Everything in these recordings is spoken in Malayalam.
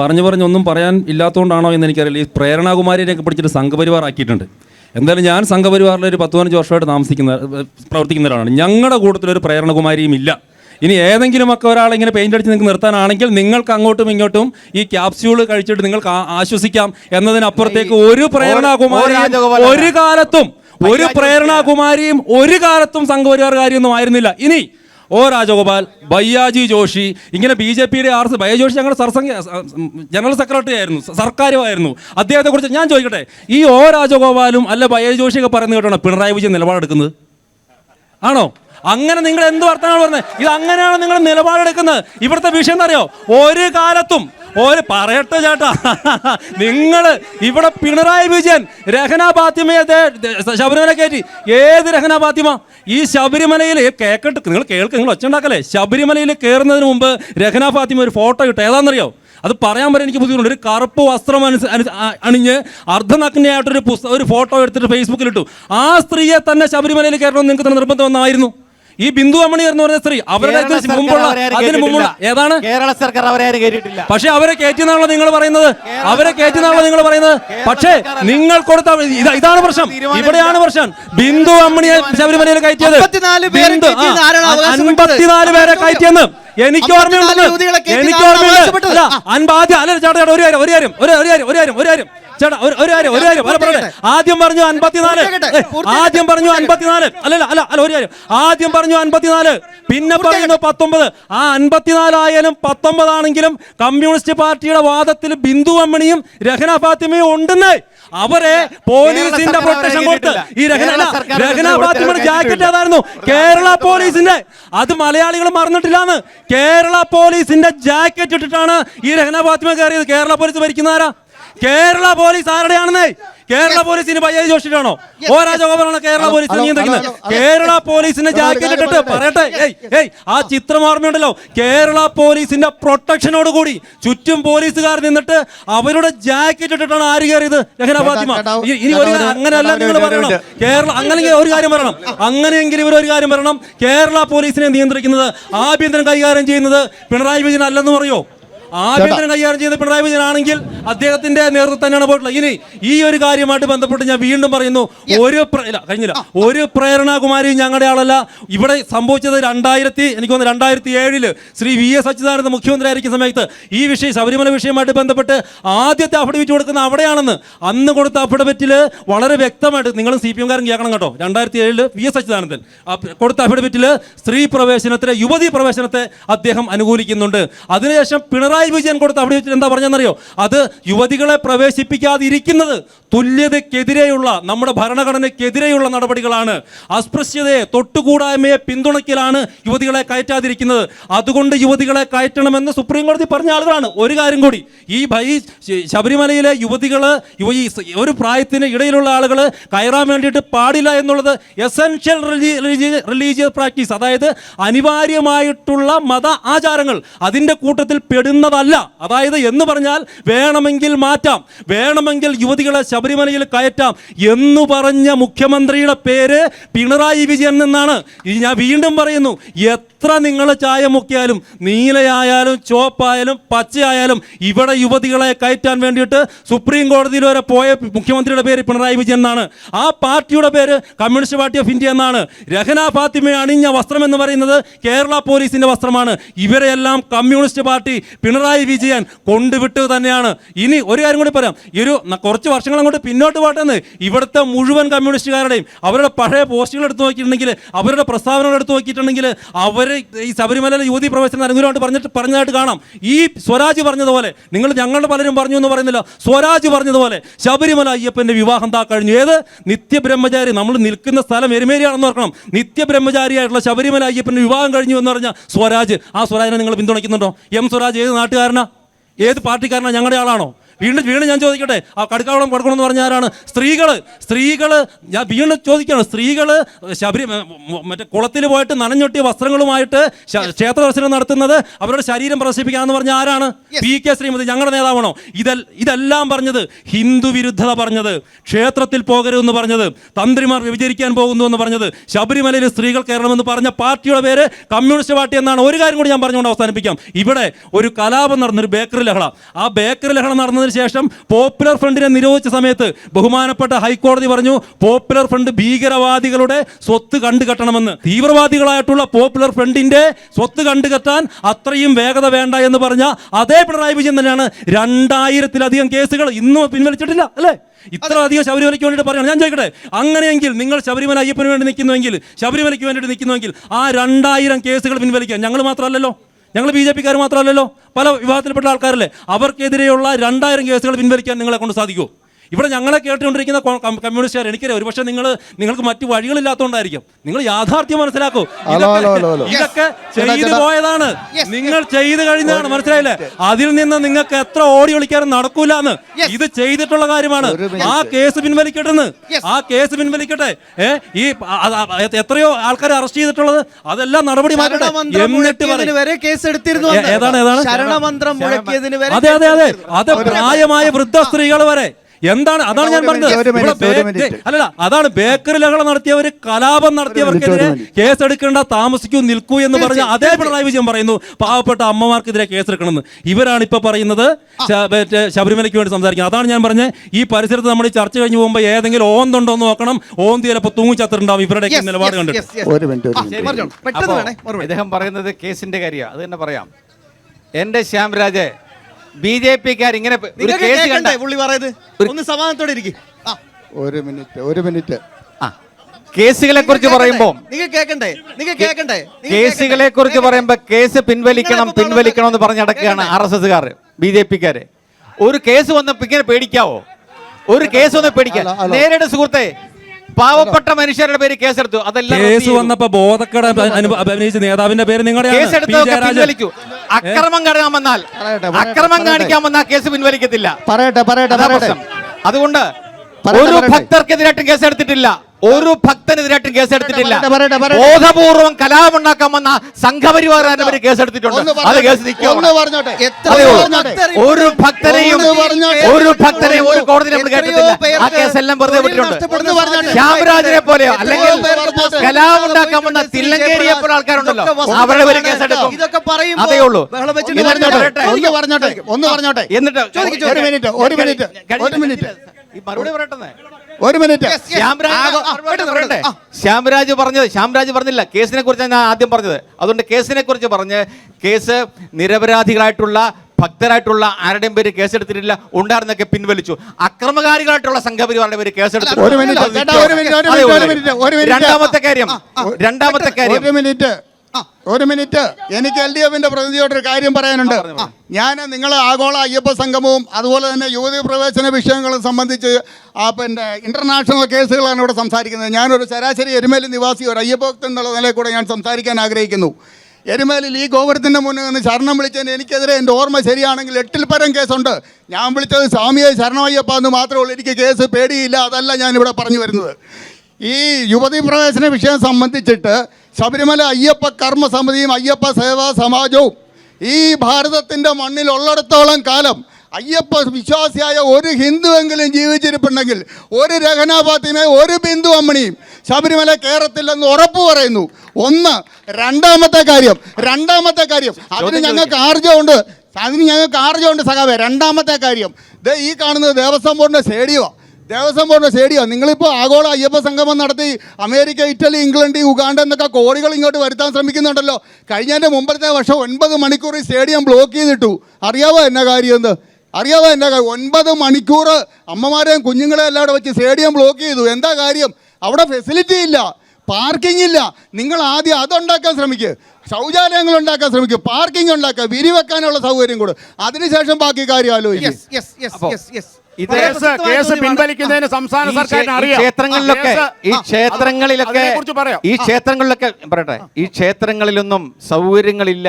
പറഞ്ഞു പറഞ്ഞ് ഒന്നും പറയാൻ ഇല്ലാത്തതുകൊണ്ടാണോ എന്ന് എനിക്കറിയില്ല ഈ പ്രേരണാകുമാരിനെയൊക്കെ പിടിച്ചിട്ട് സംഘപരിവാർ ആക്കിയിട്ടുണ്ട്. എന്തായാലും ഞാൻ സംഘപരിവാറിൽ ഒരു പത്ത് പതിനഞ്ച് വർഷമായിട്ട് താമസിക്കുന്ന പ്രവർത്തിക്കുന്ന ഒരാളാണ്. ഞങ്ങളുടെ കൂട്ടത്തിലൊരു പ്രേരണകുമാരിയും ഇല്ല. ഇനി ഏതെങ്കിലുമൊക്കെ ഒരാളിങ്ങനെ പെയിന്റ് അടിച്ച് നിങ്ങൾക്ക് നിർത്താനാണെങ്കിൽ നിങ്ങൾക്ക് അങ്ങോട്ടും ഇങ്ങോട്ടും ഈ ക്യാപ്സ്യൂൾ കഴിച്ചിട്ട് നിങ്ങൾക്ക് ആശ്വസിക്കാം എന്നതിനപ്പുറത്തേക്ക് ഒരു പ്രേരണാകുമാരിയും ഒരു കാലത്തും ഒരു പ്രേരണാകുമാരിയും ഒരു കാലത്തും സംഘപരിവാർ കാര്യമൊന്നും ആയിരുന്നില്ല. ഇനി ഒ രാജഗോപാൽ ബയ്യാജി ജോഷി ഇങ്ങനെ ബി ജെ പിയുടെ ആർ എസ് ബയ്യ ജോഷി ഞങ്ങളുടെ സർസംഘ ജനറൽ സെക്രട്ടറി ആയിരുന്നു സർക്കാരുമായിരുന്നു. അദ്ദേഹത്തെക്കുറിച്ച് ഞാൻ ചോദിക്കട്ടെ ഈ ഒ രാജഗോപാലും അല്ല ബയ്യ ജോഷിയൊക്കെ പറയുന്നത് കേട്ടോ പിണറായി വിജയൻ നിലപാടെടുക്കുന്നത്? ആണോ? അങ്ങനെ നിങ്ങൾ എന്ത് വർത്തമാനമാണ് പറഞ്ഞത് ഇത് അങ്ങനെയാണ് നിങ്ങൾ നിലപാടെടുക്കുന്നത്. ഇവിടുത്തെ വിഷയം അറിയോ ഒരു കാലത്തും ഒരു പറയട്ടെ ചേട്ടാ. നിങ്ങൾ ഇവിടെ പിണറായി വിജയൻ രഹന ഫാത്തിമയെ ശബരിമല കയറ്റി. ഏത് രഹന ഫാത്തിമ? ഈ ശബരിമലയിൽ കേക്കട്ട് നിങ്ങൾ കേൾക്ക് നിങ്ങൾ ഒച്ച ഉണ്ടാക്കല്ലേ ശബരിമലയിൽ കയറുന്നതിന് മുമ്പ് രഹന ഫാത്തിമ ഒരു ഫോട്ടോ ഇട്ട്. ഏതാണെന്നറിയോ? അത് പറയാൻ വരെ എനിക്ക് ബുദ്ധിമുട്ടുണ്ട്. ഒരു കറുപ്പ് വസ്ത്രം അനുസ അണിഞ്ഞ് അർദ്ധനഗ്നയായിട്ടൊരു പുസ്തകം ഒരു ഫോട്ടോ എടുത്തിട്ട് ഫേസ്ബുക്കിൽ ഇട്ടു. ആ സ്ത്രീയെ തന്നെ ശബരിമലയിൽ കയറണമെന്ന് നിങ്ങൾക്ക് നിർബന്ധം ഒന്നായിരുന്നു ഈ ബിന്ദു അമ്മണി എന്ന് പറഞ്ഞ സ്ത്രീ അവരുടെ മുമ്പുള്ള അതിന് മുമ്പുള്ള ഏതാണ്? കേരള സർക്കാർ അവരെ ആരും കേട്ടിട്ടില്ല. പക്ഷെ അവരെ കയറ്റിന്നാണല്ലോ നിങ്ങൾ പറയുന്നത്. അവരെ കയറ്റിന്നാണല്ലോ നിങ്ങൾ പറയുന്നത്. പക്ഷേ നിങ്ങൾ കൊടുത്ത ഇതാണ് പ്രശ്നം. ഇവിടെയാണ് പ്രശ്നം. ബിന്ദു അമ്മണിയെ ശബരിമലയിൽ കയറ്റിയത് അൻപത്തിനാല് പേരെ കയറ്റിയെന്ന് എനിക്ക് ഓർമ്മയുണ്ടെന്ന് എനിക്ക് ഓർമ്മയുണ്ട്. അവകാശപ്പെട്ടത്? അല്ല ചേട്ടാ ഒരു കാര്യം ഒരു കാര്യം ഒരു കാര്യം ഒരു കാര്യം ഒരു കാര്യം. ചേട്ടാ ഒരു ഒരു കാര്യം ഒരു കാര്യം പറയട്ടെ. ആദ്യം പറഞ്ഞു അൻപത്തിനാല്. ആദ്യം പറഞ്ഞു അൻപത്തിനാല്. അല്ലല്ല അല്ല അല്ല ഒരു കാര്യം. ആദ്യം പറഞ്ഞു അൻപത്തിനാല്. പിന്നെ പറയുന്നു പത്തൊമ്പത്. ആ അൻപത്തിനാലായാലും പത്തൊമ്പതാണെങ്കിലും കമ്മ്യൂണിസ്റ്റ് പാർട്ടിയുടെ വാദത്തിൽ ബിന്ദു അമ്മണിയും രഹന ഫാത്തിമയും ഉണ്ടെന്ന്. അവരെ പോലീസിന്റെ പ്രൊട്ടക്ഷൻ കൊടുത്ത് ഈ രഹന രഹന ഫാത്തിമയുടെ. ജാക്കറ്റ് ഏതായിരുന്നു? കേരള പോലീസിന്റെ. അത് മലയാളികൾ മറന്നിട്ടില്ലാന്ന്. കേരള പോലീസിന്റെ ജാക്കറ്റ് ഇട്ടിട്ടാണ് ഈ രഹന ഫാത്തിമ കയറിയത്. കേരള പോലീസ് ഭരിക്കുന്ന ആരാ? കേരള പോലീസ് ആരുടെയാണെന്നേ? കേരള പോലീസിന് ബയ്യ ജോഷിട്ടാണോ? ഓ രാജഗോപാലാണ് കേരള പോലീസ് നീ നിയന്ത്രിക്കുന്നത്. കേരള പോലീസിന്റെ ജാക്കറ്റ് ഇട്ടിട്ട് പറയട്ടെ. ഏയ് ഏയ് ആ ചിത്രം ഓർമ്മയുണ്ടല്ലോ കേരള പോലീസിന്റെ പ്രൊട്ടക്ഷനോട് കൂടി ചുറ്റും പോലീസുകാർ നിന്നിട്ട് അവരുടെ ജാക്കറ്റ് ഇട്ടിട്ടാണ് ആര് കയറിയത്? ലഹന ഫാത്തിമ. ഇനി ഒരു അങ്ങനെയല്ല നിങ്ങൾ പറയണം. കേരള അങ്ങനെ ഒരു കാര്യം പറയണം. അങ്ങനെയെങ്കിലും ഇവർ ഒരു കാര്യം പറയണം. കേരള പോലീസിനെ നിയന്ത്രിക്കുന്നത് ആഭ്യന്തരം കൈകാര്യം ചെയ്യുന്നത് പിണറായി വിജയൻ അല്ലെന്ന് പറയോ ആഭ്യന്തരം കൈകാര്യം ചെയ്യുന്നത് പിണറായി വിജയൻ ആണെങ്കിൽ അദ്ദേഹത്തിന്റെ നേതൃത്വം തന്നെയാണ് പോയിട്ടുള്ളത്. ഇനി ഈ ഒരു കാര്യമായിട്ട് ബന്ധപ്പെട്ട് ഞാൻ വീണ്ടും പറയുന്നു ഒരു ഇല്ല കഴിഞ്ഞില്ല. ഒരു പ്രേരണാകുമാരി ഞങ്ങളുടെ ആളല്ല. ഇവിടെ സംഭവിച്ചത് രണ്ടായിരത്തി എനിക്ക് തോന്നുന്നു രണ്ടായിരത്തി ഏഴിൽ ശ്രീ വി എസ് അച്യുതാനന്ദ മുഖ്യമന്ത്രി ആയിരിക്കുന്ന സമയത്ത് ഈ വിഷയം ശബരിമല വിഷയമായിട്ട് ബന്ധപ്പെട്ട് ആദ്യത്തെ അഫിഡവിറ്റ് കൊടുക്കുന്ന അവിടെയാണെന്ന് അന്ന് കൊടുത്ത അഫിഡവിറ്റിൽ വളരെ വ്യക്തമായിട്ട് നിങ്ങളും സി പി എംകാരൻ കേൾക്കണം കേട്ടോ. രണ്ടായിരത്തി ഏഴിൽ വി എസ് അച്യുതാനന്ദൻ കൊടുത്ത അഫിഡവിറ്റിൽ സ്ത്രീ പ്രവേശനത്തിലെ യുവതി പ്രവേശനത്തെ അദ്ദേഹം അനുകൂലിക്കുന്നുണ്ട്. അതിനുശേഷം പിണറായി വിജയൻ കൊടുത്ത അഫിഡവിറ്റിൽ എന്താ പറഞ്ഞെന്നറിയോ അത് യുവതികളെ പ്രവേശിപ്പിക്കാതിരിക്കുന്നത് തുല്യതയ്ക്കെതിരെയുള്ള നമ്മുടെ ഭരണഘടനയ്ക്കെതിരെയുള്ള നടപടികളാണ്. അസ്പൃശ്യതയെ തൊട്ടുകൂടായ്മയെ പിന്തുണയ്ക്കലാണ് യുവതികളെ കയറ്റാതിരിക്കുന്നത്. അതുകൊണ്ട് യുവതികളെ കയറ്റണമെന്ന് സുപ്രീം കോടതി പറഞ്ഞ ആളുകളാണ്. ഒരു കാര്യം കൂടി ഈ ഭൈ ശബരിമലയിലെ യുവതികൾ ഒരു പ്രായത്തിന് ഇടയിലുള്ള ആളുകൾ കയറാൻ വേണ്ടിയിട്ട് പാടില്ല എന്നുള്ളത് എസെൻഷ്യൽ റിലീജിയസ് പ്രാക്ടീസ് അതായത് അനിവാര്യമായിട്ടുള്ള മത ആചാരങ്ങൾ. അതിന്റെ കൂട്ടത്തിൽ പെടുന്നതല്ല. അതായത് എന്ന് പറഞ്ഞാൽ വേണമെങ്കിൽ മാറ്റാം. വേണമെങ്കിൽ യുവതികളെ ശബരിമലയിൽ കയറ്റാം എന്ന് പറഞ്ഞ മുഖ്യമന്ത്രിയുടെ പേര് പിണറായി വിജയൻ എന്നാണ്. ഞാൻ വീണ്ടും പറയുന്നു എത്ര നിങ്ങൾ ചായ മുക്കിയാലും നീലയായാലും ചുവപ്പായാലും പച്ചയായാലും ഇവിടെ യുവതികളെ കയറ്റാൻ വേണ്ടിയിട്ട് സുപ്രീം കോടതിയിൽ വരെ പോയ മുഖ്യമന്ത്രിയുടെ പേര് പിണറായി വിജയൻ എന്നാണ്. ആ പാർട്ടിയുടെ പേര് കമ്മ്യൂണിസ്റ്റ് പാർട്ടി ഓഫ് ഇന്ത്യ എന്നാണ്. രഹന ഫാത്തിമ അണിഞ്ഞ വസ്ത്രം എന്ന് പറയുന്നത് കേരള പോലീസിന്റെ വസ്ത്രമാണ്. ഇവരെയെല്ലാം കമ്മ്യൂണിസ്റ്റ് പാർട്ടി പിണറായി വിജയൻ കൊണ്ടുവിട്ടു തന്നെയാണ്. ഇനി ഒരു കാര്യം കൂടി പറയാം. ഈ ഒരു കുറച്ച് വർഷങ്ങൾ അങ്ങോട്ട് പിന്നോട്ട് പോട്ടെന്ന് ഇവിടുത്തെ മുഴുവൻ കമ്മ്യൂണിസ്റ്റുകാരുടെയും അവരുടെ പഴയ പോസ്റ്റുകൾ എടുത്ത് നോക്കിയിട്ടുണ്ടെങ്കിൽ അവരുടെ പ്രസ്താവനകൾ എടുത്ത് നോക്കിയിട്ടുണ്ടെങ്കിൽ അവർ ഈ ശബരിമലയിലെ യുവതി പ്രവേശനം അനുകൂലമായിട്ട് പറഞ്ഞിട്ട് പറഞ്ഞതായിട്ട് കാണാം. ഈ സ്വരാജ് പറഞ്ഞതുപോലെ നിങ്ങൾ ഞങ്ങളുടെ പലരും പറഞ്ഞു എന്ന് പറയുന്നില്ല. സ്വരാജ് പറഞ്ഞതുപോലെ ശബരിമല അയ്യപ്പന്റെ വിവാഹം താ കഴിഞ്ഞു. ഏത്? നിത്യബ്രഹ്മചാരി. നമ്മൾ നിൽക്കുന്ന സ്ഥലം എരുമേരിയാണെന്ന് ഓർക്കണം. നിത്യബ്രഹ്മചാരിയായിട്ടുള്ള ശബരിമല അയ്യപ്പന്റെ വിവാഹം കഴിഞ്ഞു എന്ന് പറഞ്ഞാൽ സ്വരാജ്. ആ സ്വരാജിനെ നിങ്ങൾ പിന്തുണയ്ക്കുന്നുണ്ടോ? എം സ്വരാജ് ഏത് നാട്ടുകാരനാ? ഏത് പാർട്ടിക്കാരനാണ് ഞങ്ങളുടെ ആളാണോ? വീണ്ടും വീണ്ടും ഞാൻ ചോദിക്കട്ടെ ആ കടുക്കാവളം കൊടുക്കണം എന്ന് പറഞ്ഞ ആരാണ്? സ്ത്രീകൾ സ്ത്രീകൾ ഞാൻ വീണ്ടും ചോദിക്കുകയാണ് സ്ത്രീകൾ ശബരി മറ്റേ കുളത്തിൽ പോയിട്ട് നനഞ്ഞൊട്ടിയ വസ്ത്രങ്ങളുമായിട്ട് ക്ഷേത്ര ദർശനം നടത്തുന്നത് അവരുടെ ശരീരം പ്രദർശിപ്പിക്കാന്ന് പറഞ്ഞ ആരാണ്? പി കെ ശ്രീമതി ഞങ്ങളുടെ നേതാവാണോ? ഇതൽ ഇതെല്ലാം പറഞ്ഞത് ഹിന്ദു വിരുദ്ധത പറഞ്ഞത് ക്ഷേത്രത്തിൽ പോകരുതെന്ന് പറഞ്ഞത് തന്ത്രിമാർ വ്യഭിചരിക്കാൻ പോകുന്നു എന്ന് പറഞ്ഞത് ശബരിമലയിൽ സ്ത്രീകൾ കയറണമെന്ന് പറഞ്ഞ പാർട്ടിയുടെ പേര് കമ്മ്യൂണിസ്റ്റ് പാർട്ടി എന്നാണ് ഒരു കാര്യം കൂടി ഞാൻ പറഞ്ഞുകൊണ്ട് അവസാനിപ്പിക്കാം. ഇവിടെ ഒരു കലാപം നടന്നൊരു ബേക്കറി ലഹള. ആ ബേക്കറി ലഹള നടന്നതിന് ശേഷം പോപ്പുലർ ഫ്രണ്ടിനെ നിരോധിച്ച സമയത്ത് ബഹുമാനപ്പെട്ട ഹൈക്കോടതി പറഞ്ഞു പോപ്പുലർ ഫ്രണ്ട് ഭീകരവാദികളുടെ സ്വത്ത് കണ്ടുകെട്ടണമെന്ന്. തീവ്രവാദികളായിട്ടുള്ള പോപ്പുലർ ഫ്രണ്ടിന്റെ സ്വത്ത് കണ്ടുകെട്ടാൻ അത്രയും വേഗത വേണ്ട എന്ന് പറഞ്ഞ അതേ പിണറായി വിജയൻ തന്നെയാണ് രണ്ടായിരത്തിലധികം കേസുകൾ ഇന്നും പിൻവലിച്ചിട്ടില്ല അല്ലേ? ഇത്ര അധികം ശബരിമലയ്ക്ക് വേണ്ടിയിട്ട് പറയണം. ഞാൻ ചോദിക്കട്ടെ അങ്ങനെയെങ്കിൽ നിങ്ങൾ ശബരിമല അയ്യപ്പന് വേണ്ടി നിൽക്കുന്നുവെങ്കിൽ ശബരിമലയ്ക്ക് വേണ്ടിയിട്ട് നിൽക്കുന്നുവെങ്കിൽ ആ രണ്ടായിരം കേസുകൾ പിൻവലിക്കാൻ ഞങ്ങൾ മാത്രമല്ലല്ലോ? ഞങ്ങൾ ബി ജെ പിക്കാർ മാത്രമല്ലല്ലോ പല വിഭാഗത്തിൽപ്പെട്ട ആൾക്കാരല്ലേ? അവർക്കെതിരെയുള്ള രണ്ടായിരം കേസുകൾ പിൻവലിക്കാൻ നിങ്ങളെ കൊണ്ട് സാധിക്കുമോ ഇവിടെ ഞങ്ങളെ കേട്ടുകൊണ്ടിരിക്കുന്ന കമ്മ്യൂണിസ്റ്റുകാർ എനിക്കറിയാം. ഒരുപക്ഷെ നിങ്ങൾ നിങ്ങൾക്ക് മറ്റു വഴികളില്ലാത്തതുകൊണ്ടായിരിക്കും. നിങ്ങൾ യാഥാർത്ഥ്യം മനസ്സിലാക്കൂ. ഇതൊക്കെ- ചെയ്തു പോയതാണ്. നിങ്ങൾ ചെയ്തു കഴിഞ്ഞാണ് മനസ്സിലായില്ലേ? അതിൽ നിന്ന് നിങ്ങൾക്ക് എത്ര ഓടി ഒളിക്കാനും നടക്കൂലെന്ന്. ഇത് ചെയ്തിട്ടുള്ള കാര്യമാണ്. ആ കേസ് പിൻവലിക്കട്ടെന്ന് ആ കേസ് പിൻവലിക്കട്ടെ. ഏ ഈ എത്രയോ ആൾക്കാരെ അറസ്റ്റ് ചെയ്തിട്ടുള്ളത്. അതെല്ലാം നടപടി മാറ്റട്ടെ. എന്നിട്ട് വരെ കേസ് എടുത്തിരുന്നു ഏ- ഏതാണ്, ഏതാണ്? ശരണമന്ത്രം മുഴക്കിയതിന് വരെ അതെ അതെ അത്. പ്രായമായ വൃദ്ധ സ്ത്രീകൾ വരെ. എന്താണ്? അതാണ് ഞാൻ പറഞ്ഞത്. അല്ലല്ല അതാണ് ബേക്കറി ലഹള നടത്തിയവര് കലാപം നടത്തിയവർക്കെതിരെ കേസെടുക്കേണ്ട കേസ് എടുക്കേണ്ട താമസിക്കൂ നിൽക്കൂ എന്ന് പറഞ്ഞ അതേ പിണറായി വിജയൻ പറയുന്നു. പാവപ്പെട്ട അമ്മമാർക്കെതിരെ കേസെടുക്കണമെന്ന്. ഇവരാണ് ഇപ്പൊ പറയുന്നത് ശബരിമലയ്ക്ക് വേണ്ടി സംസാരിക്കുന്നത്. അതാണ് ഞാൻ പറഞ്ഞത് ഈ പരിസരത്ത് നമ്മൾ ഈ ചർച്ച കഴിഞ്ഞ് പോകുമ്പോൾ ഏതെങ്കിലും ഓന്തുണ്ടോ എന്ന് നോക്കണം. ഓന്ത് ചിലപ്പോൾ തൂങ്ങിച്ചത്തിട്ടുണ്ടാവും ഇവരുടെ Yes, നിലപാട് കണ്ടിട്ട്. ഇദ്ദേഹം പറയുന്നത് കേസിന്റെ കാര്യമാണ്. അത് തന്നെ പറയാം. എന്റെ ശ്യാംരാജ് ബി ജെ പിക്കാർ ഇങ്ങനെ ഒരു കേസ് കേൾക്കണ്ടേ കണ്ട പുള്ളി പറയുന്നത്. ഒന്ന് സമാധാനത്തോടെ ഇരിക്കും. ഒരു മിനിറ്റ് ഒരു മിനിറ്റ്. ആ. കേസുകളെ കുറിച്ച് പറയുമ്പോ നിങ്ങൾ കേൾക്കണ്ടേ കേക്കണ്ടേ? കേസുകളെ കുറിച്ച് പറയുമ്പോ കേസ് പിൻവലിക്കണം പിൻവലിക്കണം എന്ന് പറഞ്ഞ് നടക്കുകയാണ് ആർ എസ് എസ്സുകാർ ബി ജെ പിക്കാര്. ഒരു കേസ് വന്നപ്പോ ഇങ്ങനെ പേടിക്കാവോ? ഒരു കേസ് വന്ന് പേടിക്കാം. നേരിട്ട് സുഹൃത്തെ പാവപ്പെട്ട മനുഷ്യരുടെ പേര് കേസെടുത്തു. അതെല്ലാം കേസ്. വന്നപ്പോ ബോധക്കട അഭിനയിച്ച നേതാവിന്റെ പേര് നിങ്ങളുടെ കേസെടുത്തൊക്കെ അക്രമം കാണിക്കാൻ വന്നാൽ അക്രമം കാണിക്കാൻ വന്നാൽ കേസ് പിൻവലിക്കത്തില്ല. പറയട്ടെ പറയട്ടെ അതുകൊണ്ട് ഒരു. ഭക്തർക്കെതിരായിട്ടും കേസെടുത്തിട്ടില്ല. ഒരു ഭക്തനെതിരായിട്ടും കേസെടുത്തിട്ടില്ല. ബോധപൂർവം കലാപമുണ്ടാക്കാൻ വന്ന സംഘപരിവാർ പേര് കേസെടുത്തിട്ടുണ്ട് അത് കേസ് നിൽക്കും ഒരു ഭക്തനെയും ഒരു ഭക്തനെയും ഒരു കോടതി നമ്മൾ കേട്ടിട്ടില്ല. ആ കേസ് കേസെല്ലാം വെറുതെ വിട്ടിട്ടുണ്ട്. ശ്യാമരാജനെ പോലെയോ അല്ലെങ്കിൽ കലാപം ഉണ്ടാക്കാൻ വന്ന തില്ലങ്കേരിയെ പോലെ ആൾക്കാരുണ്ടല്ലോ. അവരുടെ പേര്. കേസെടുക്കും അതേ ഉള്ളൂ. ഒന്ന് പറഞ്ഞോട്ടെ ഒന്ന് പറഞ്ഞോട്ടെ. എന്നിട്ട് ഒരു മിനിറ്റ് ഒരു മിനിറ്റ് ഒരു മിനിറ്റ്. മറുപടി പറയട്ടെ ഒരു മിനിറ്റ്. ശ്യാംരാജ് പറഞ്ഞത് ശ്യാംരാജ് പറഞ്ഞില്ല കേസിനെ കുറിച്ചാണ് ഞാൻ ആദ്യം പറഞ്ഞത് അതുകൊണ്ട് കേസിനെ കുറിച്ച് പറഞ്ഞ് കേസ് നിരപരാധികളായിട്ടുള്ള ഭക്തരായിട്ടുള്ള ആരുടെയും പേര് കേസെടുത്തിട്ടില്ല ഉണ്ടായിരുന്നൊക്കെ പിൻവലിച്ചു അക്രമകാരികളായിട്ടുള്ള സംഘപരിവാറിന്റെ പേര് കേസെടുത്തു. രണ്ടാമത്തെ കാര്യം രണ്ടാമത്തെ കാര്യം ഒരു മിനിറ്റ് ഒരു മിനിറ്റ്. എനിക്ക് എൽ ഡി എഫിന്റെ പ്രതിനിധിയോടൊരു കാര്യം പറയാനുണ്ട്. ഞാൻ നിങ്ങൾ ആഗോള അയ്യപ്പ സംഗമവും അതുപോലെ തന്നെ യുവതി പ്രവേശന വിഷയങ്ങളും സംബന്ധിച്ച് ആ പിന്നെ ഇന്റർനാഷണൽ കേസുകളാണ് ഇവിടെ സംസാരിക്കുന്നത്. ഞാനൊരു ശരാശരി എരുമേലി നിവാസി ഒരു അയ്യപ്പ ഭക്തൻ എന്നുള്ള നിലയിൽ കൂടെ ഞാൻ സംസാരിക്കാൻ ആഗ്രഹിക്കുന്നു. എരുമേലിൽ ഈ ഗോപുരത്തിന്റെ മുന്നിൽ നിന്ന് ശരണം വിളിച്ചതിന് എനിക്കെതിരെ എന്റെ ഓർമ്മ ശരിയാണെങ്കിൽ എട്ടിൽ പരം കേസുണ്ട്. ഞാൻ വിളിച്ചത് സ്വാമിയെ ശരണമയ്യപ്പ എന്ന് മാത്രമേ ഉള്ളൂ. എനിക്ക് കേസ് പേടിയില്ല. അതല്ല ഞാനിവിടെ പറഞ്ഞു വരുന്നത്. ഈ യുവതി പ്രവേശന വിഷയം സംബന്ധിച്ചിട്ട് ശബരിമല അയ്യപ്പ കർമ്മ സമിതിയും അയ്യപ്പ സേവാ സമാജവും ഈ ഭാരതത്തിന്റെ മണ്ണിൽ ഉള്ളിടത്തോളം കാലം അയ്യപ്പ വിശ്വാസിയായ ഒരു ഹിന്ദുവെങ്കിലും ജീവിച്ചിരിപ്പുണ്ടെങ്കിൽ ഒരു രഹനാപാത്തിനെ ഒരു ബിന്ദു അമ്മണിയും ശബരിമല കയറത്തില്ലെന്ന് ഉറപ്പ് പറയുന്നു. ഒന്ന് രണ്ടാമത്തെ കാര്യം രണ്ടാമത്തെ കാര്യം. അതിന് ഞങ്ങൾക്ക് ആർജമുണ്ട് അതിന് ഞങ്ങൾക്ക് ആർജമുണ്ട് സഖാവേ. രണ്ടാമത്തെ കാര്യം. ദേ ഈ കാണുന്നത് ദേവസ്വം ബോർഡിന്റെ സ്റ്റേഡിയമാണ് ദേവസ്വം ബോർഡിന്റെ സ്റ്റേഡിയം. നിങ്ങളിപ്പോൾ ആഗോള അയ്യപ്പ സംഗമം നടത്തി അമേരിക്ക ഇറ്റലി ഇംഗ്ലണ്ട് ഉഗാണ്ട എന്നൊക്കെ കോടികൾ ഇങ്ങോട്ട് വരുത്താൻ ശ്രമിക്കുന്നുണ്ടല്ലോ. കഴിഞ്ഞതിന്റെ മുമ്പത്തെ വർഷം ഒൻപത് മണിക്കൂർ ഈ സ്റ്റേഡിയം ബ്ലോക്ക് ചെയ്തിട്ടു. അറിയാവോ എന്നാ കാര്യം എന്ന് അറിയാവോ എന്നാ കാര്യം? ഒൻപത് മണിക്കൂർ അമ്മമാരെയും കുഞ്ഞുങ്ങളെയും എല്ലാം അവിടെ വെച്ച് സ്റ്റേഡിയം ബ്ലോക്ക് ചെയ്തു. എന്താ കാര്യം? അവിടെ ഫെസിലിറ്റി ഇല്ല. പാർക്കിംഗ് ഇല്ല. നിങ്ങൾ ആദ്യം അതുണ്ടാക്കാൻ ശ്രമിക്കുക ശൗചാലയങ്ങൾ ഉണ്ടാക്കാൻ ശ്രമിക്കുക പാർക്കിംഗ് ഉണ്ടാക്കുക. വിരിവെക്കാനുള്ള സൗകര്യം കൂടെ. അതിനുശേഷം ബാക്കി കാര്യം ആലോചിക്കും. കേസ്. പിൻവലിക്കുന്നതിന് സംസ്ഥാന ഈ സർക്കാരിന് അറിയാം. ക്ഷേത്രങ്ങളിലൊക്കെ ഈ ക്ഷേത്രങ്ങളിലൊക്കെ ഈ ക്ഷേത്രങ്ങളിലൊക്കെ പറയട്ടെ ഈ ക്ഷേത്രങ്ങളിലൊന്നും സൗകര്യങ്ങളില്ല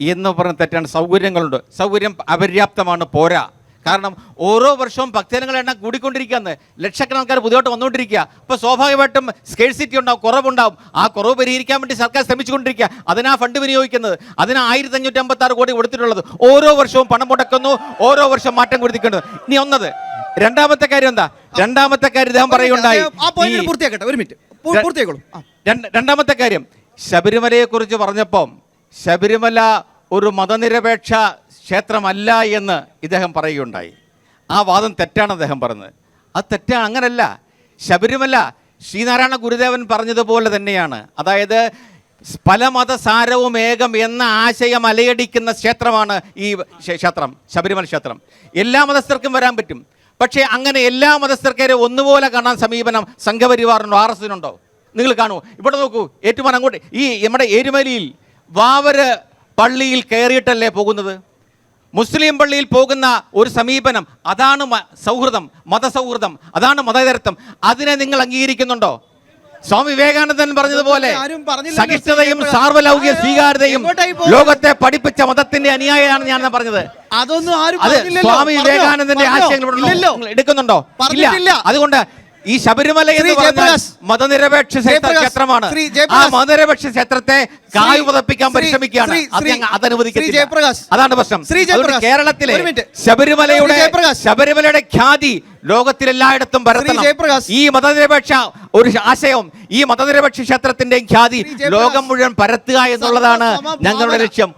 എന്ന് പറഞ്ഞ തെറ്റാണ്. സൗകര്യങ്ങളുണ്ട്. സൗകര്യം അപര്യാപ്തമാണ്. പോരാ. കാരണം ഓരോ വർഷവും ഭക്തജനങ്ങളുടെ എണ്ണം കൂടിക്കൊണ്ടിരിക്കുകയാണ്. ലക്ഷക്കണക്കിന് ആൾക്കാർ പുതിയതായിട്ട് വന്നുകൊണ്ടിരിക്കുക. അപ്പോൾ സ്വാഭാവികമായിട്ടും സ്കേഴ്സിറ്റി ഉണ്ടാവും കുറവുണ്ടാവും. ആ കുറവ് പരിഹരിക്കാൻ വേണ്ടി സർക്കാർ ശ്രമിച്ചുകൊണ്ടിരിക്കുക. അതിനാ ഫണ്ട് വിനിയോഗിക്കുന്നത്. അതിന് ആയിരത്തി അഞ്ഞൂറ്റി അമ്പത്തി ആറ് കോടി കൊടുത്തിട്ടുള്ളത്. ഓരോ വർഷവും പണം മുടക്കുന്നു. ഓരോ വർഷം മാറ്റം കൊടുത്തിട്ടുണ്ട്. ഇനി ഒന്നത്. രണ്ടാമത്തെ കാര്യം എന്താ? രണ്ടാമത്തെ കാര്യം ഇദ്ദേഹം പറയുകയുണ്ടായി. പൂർത്തിയാക്കട്ടെ. ഒരു മിനിറ്റ്. രണ്ടാമത്തെ കാര്യം. ശബരിമലയെ കുറിച്ച് പറഞ്ഞപ്പം ശബരിമല ഒരു മതനിരപേക്ഷ ക്ഷേത്രമല്ല എന്ന് ഇദ്ദേഹം പറയുകയുണ്ടായി. ആ വാദം തെറ്റാണ് അദ്ദേഹം പറഞ്ഞത്. അത് തെറ്റാണ് അങ്ങനല്ല. ശബരിമല ശ്രീനാരായണ ഗുരുദേവൻ പറഞ്ഞതുപോലെ തന്നെയാണ്. അതായത് പല മതസാരവും ഏകം എന്ന ആശയം അലയടിക്കുന്ന ക്ഷേത്രമാണ് ഈ ക്ഷേത്രം ശബരിമല ക്ഷേത്രം. എല്ലാ മതസ്ഥർക്കും വരാൻ പറ്റും. പക്ഷേ അങ്ങനെ എല്ലാ മതസ്ഥർക്കാരെ ഒന്നുപോലെ കാണാൻ സമീപനം സംഘപരിവാറിനുണ്ടോ ആർ എസിനുണ്ടോ നിങ്ങൾ കാണൂ. ഇവിടെ നോക്കൂ ഏറ്റുമാൻ അങ്ങോട്ട്. ഈ നമ്മുടെ ഏരുമലിയിൽ വാവര് പള്ളിയിൽ കയറിയിട്ടല്ലേ പോകുന്നത്? മുസ്ലിം പള്ളിയിൽ പോകുന്ന ഒരു സമീപനം അതാണ് സൗഹൃദം മതസൗഹൃദം അതാണ് മതേതരത്വം അതിനെ നിങ്ങൾ അംഗീകരിക്കുന്നുണ്ടോ? സ്വാമി വിവേകാനന്ദൻ പറഞ്ഞതുപോലെ സഹിഷ്ണുതയും സാർവലൗകിക സ്വീകാര്യതയും ലോകത്തെ പഠിപ്പിച്ച മതത്തിന്റെ അനുയായിയാണ് ഞാൻ പറഞ്ഞത്. അതൊന്നും സ്വാമി? വിവേകാനന്ദന്റെ? ആശയങ്ങൾ എടുക്കുന്നുണ്ടോ? ഇല്ല. അതുകൊണ്ട് ഈ ശബരിമല എന്ന് പറഞ്ഞാൽ മതനിരപേക്ഷ ക്ഷേത്രമാണ്. ആ മതനിരപേക്ഷ ക്ഷേത്രത്തെ കായ് പുതപ്പിക്കാൻ പരിശ്രമിക്കുകയാണ്. ശ്രീ- അത് ശ്രീ- ഞങ്ങൾ അതനുവദിക്കത്തില്ല. ശ്രീ ജയപ്രകാശ്. അതാണ് പ്രശ്നം. കേരളത്തിലെ ശബരിമലയുടെ ശബരിമലയുടെ ഖ്യാതി ലോകത്തിലെല്ലായിടത്തും പരത്തണം. ജയപ്രകാശ്. ഈ മതനിരപേക്ഷ ഒരു ആശയം ഈ മതനിരപേക്ഷ ക്ഷേത്രത്തിന്റെയും ഖ്യാതി ലോകം മുഴുവൻ പരത്തുക എന്നുള്ളതാണ് ഞങ്ങളുടെ ലക്ഷ്യം.